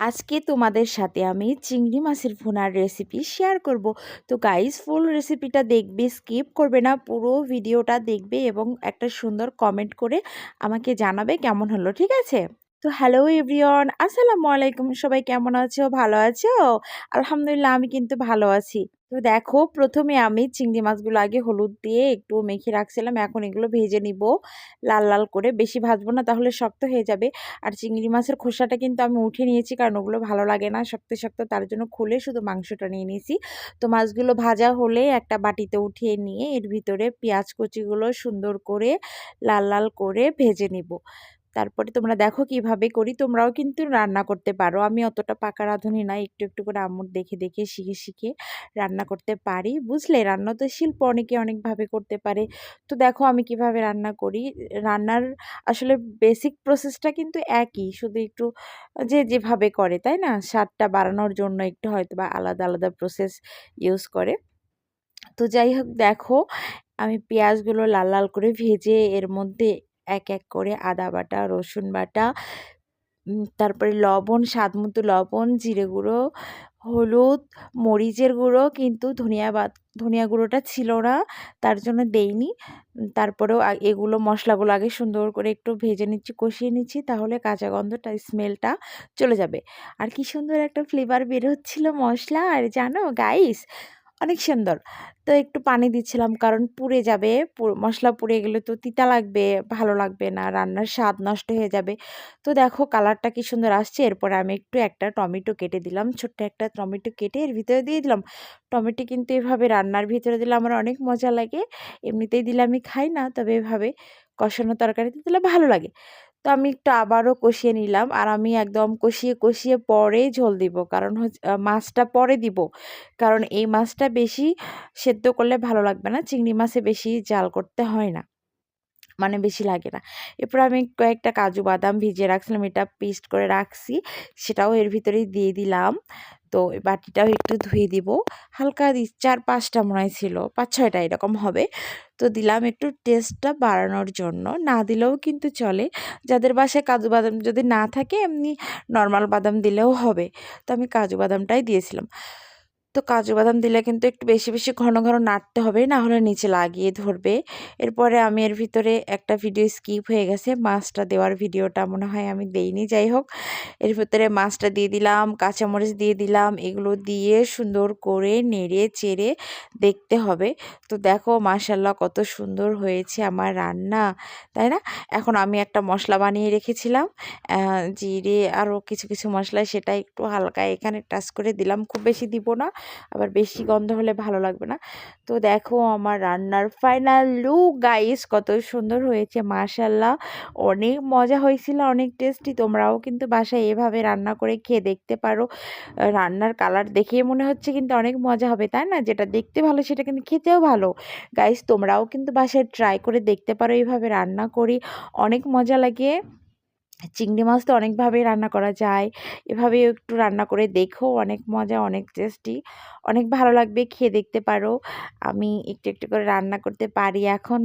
আজকে তোমাদের সাথে আমি চিংড়ি মাছের ভুনার রেসিপি শেয়ার করব। তো গাইস ফুল রেসিপিটা দেখবে স্কিপ করবে না, পুরো ভিডিওটা দেখবে এবং একটা সুন্দর কমেন্ট করে আমাকে জানাবে কেমন হলো, ঠিক আছে? তো হ্যালো এভরিওয়ান আসসালামু আলাইকুম। সবাই কেমন আছো? ভালো আছো? আলহামদুলিল্লাহ, আমি কিন্তু ভালো আছি। তো দেখো, প্রথমে আমি চিংড়ি মাছগুলো আগে হলুদ দিয়ে একটু মেখে রাখছিলাম। এখন এগুলো ভেজে নিব। লাল লাল করে বেশি ভাজবো না, তাহলে শক্ত হয়ে যাবে। আর চিংড়ি মাছের খোসাটা কিন্তু আমি উঠে নিয়েছি, কারণ ওগুলো ভালো লাগে না শক্ত শক্ত। তার জন্য খুলে শুধু মাংসটা নিয়ে নিয়েছি। তো মাছগুলো ভাজা হলে একটা বাটিতে উঠিয়ে নিয়ে এর ভিতরে পেঁয়াজ কুচিগুলো সুন্দর করে লাল লাল করে ভেজে নিব। তারপরে তোমরা দেখো কীভাবে করি, তোমরাও কিন্তু রান্না করতে পারো। আমি অতটা পাকা রাঁধুনি না, একটু একটু করে আমুর দেখে দেখে, শিখে শিখে রান্না করতে পারি। বুঝলে, রান্না তো শিল্প, অনেকে অনেকভাবে করতে পারে। তো দেখো আমি কীভাবে রান্না করি। রান্নার আসলে বেসিক প্রসেসটা কিন্তু একই, শুধু একটু যে যেভাবে করে, তাই না? স্বাদটা বাড়ানোর জন্য একটু হয়তো বা আলাদা আলাদা প্রসেস ইউজ করে। তো যাই হোক, দেখো আমি পেঁয়াজগুলো লাল লাল করে ভেজে এর মধ্যে এক এক করে আদা বাটা, রসুন বাটা তারপরে লবণ, স্বাদ মতো লবণ, জিরে গুঁড়ো, হলুদ, মরিচের গুঁড়ো, কিন্তু ধনিয়া বাদ, ধনিয়া গুঁড়োটা ছিল না, তার জন্য দেইনি। তারপরেও এগুলো মশলাগুলো আগে সুন্দর করে একটু ভেজে নিচ্ছি, কষিয়ে নিচ্ছি, তাহলে কাঁচা গন্ধটা, স্মেলটা চলে যাবে। আর কি সুন্দর একটা ফ্লেভার বের হচ্ছিল মশলা, আর জানো গাইস অনেক সুন্দর। তো একটু পানি দিচ্ছিলাম কারণ পুড়ে যাবে মশলা পুড়ে গেলে তো তিতা লাগবে, ভালো লাগবে না, রান্নার স্বাদ নষ্ট হয়ে যাবে। তো দেখো কালারটা কি সুন্দর আসছে, এরপরে আমি একটু একটা টমেটো কেটে দিলাম, ছোট্ট একটা টমেটো কেটে এর ভিতরে দিয়ে দিলাম। টমেটো কিন্তু এভাবে রান্নার ভিতরে দিলে আমার অনেক মজা লাগে, এমনিতেই দিলে আমি খাই না, তবে এভাবে কষানো তরকারিতে দিলে ভালো লাগে। তো আমি একটু আবারও কষিয়ে নিলাম। আর আমি একদম কষিয়ে কষিয়ে পরে ঝোল দিব। কারণ হচ্ছে মাছটা পরে দিব। কারণ এই মাছটা বেশি সেদ্ধ করলে ভালো লাগবে না। চিংড়ি মাছে বেশি জাল করতে হয় না। মানে বেশি লাগে না। এরপর আমি কয়েকটা কাজু বাদাম ভিজিয়ে রাখছিলাম, এটা পেস্ট করে রাখছি, সেটাও এর ভিতরেই দিয়ে দিলাম। তো বাটিটাও একটু ধুয়ে দিব। হালকা চার পাঁচটা মনে হয় ছিল, পাঁচ ছয়টা এরকম হবে। তো দিলাম একটু টেস্টটা বাড়ানোর জন্য। না দিলেও কিন্তু চলে। যাদের বাসায় কাজু বাদাম যদি না থাকে, এমনি নর্মাল বাদাম দিলেও হবে। তো আমি কাজু বাদামটাই দিয়েছিলাম। তো কাজু বাদাম দিলে কিন্তু একটু বেশি বেশি ঘন ঘন নাড়তে হবে, না হলে নিচে লাগিয়ে ধরবে। এরপরে আমি এর ভিতরে একটা ভিডিও স্কিপ হয়ে গেছে, মাছটা দেওয়ার ভিডিওটা মনে হয় আমি দেইনি, যাই হোক। এর ভিতরে মাছটা দিয়ে দিলাম, কাঁচামরিচ দিয়ে দিলাম, এগুলো দিয়ে সুন্দর করে নেড়ে, চেড়ে দেখতে হবে। তো দেখো মাশাল্লাহ কত সুন্দর হয়েছে আমার রান্না, তাই না? এখন আমি একটা মশলা বানিয়ে রেখেছিলাম জিরে আরও কিছু কিছু মশলা সেটা একটু হালকা এখানে টাচ করে দিলাম, খুব বেশি দিব না। আবার বেশি গন্ধ হলে ভালো লাগবে না। তো দেখো আমার রান্নার ফাইনাল লুক গাইস কত সুন্দর হয়েছে মাশাল্লাহ অনেক মজা হয়েছিল অনেক টেস্টি তোমরাও কিন্তু বাসায় এভাবে রান্না করে খেয়ে দেখতে পারো। রান্নার কালার দেখে মনে হচ্ছে কিন্তু অনেক মজা হবে তাই না? যেটা দেখতে ভালো সেটা কিন্তু খেতেও ভালো। গাইস তোমরাও কিন্তু বাসায় ট্রাই করে দেখতে পারো এইভাবে রান্না করি। অনেক মজা লাগে। চিংড়ি মাছ তো অনেকভাবেই রান্না করা যায়। এভাবে একটু রান্না করে দেখো, অনেক মজা, অনেক টেস্টি অনেক ভালো লাগবে, খেয়ে দেখতে পারো। আমি একটু একটু করে রান্না করতে পারি। এখন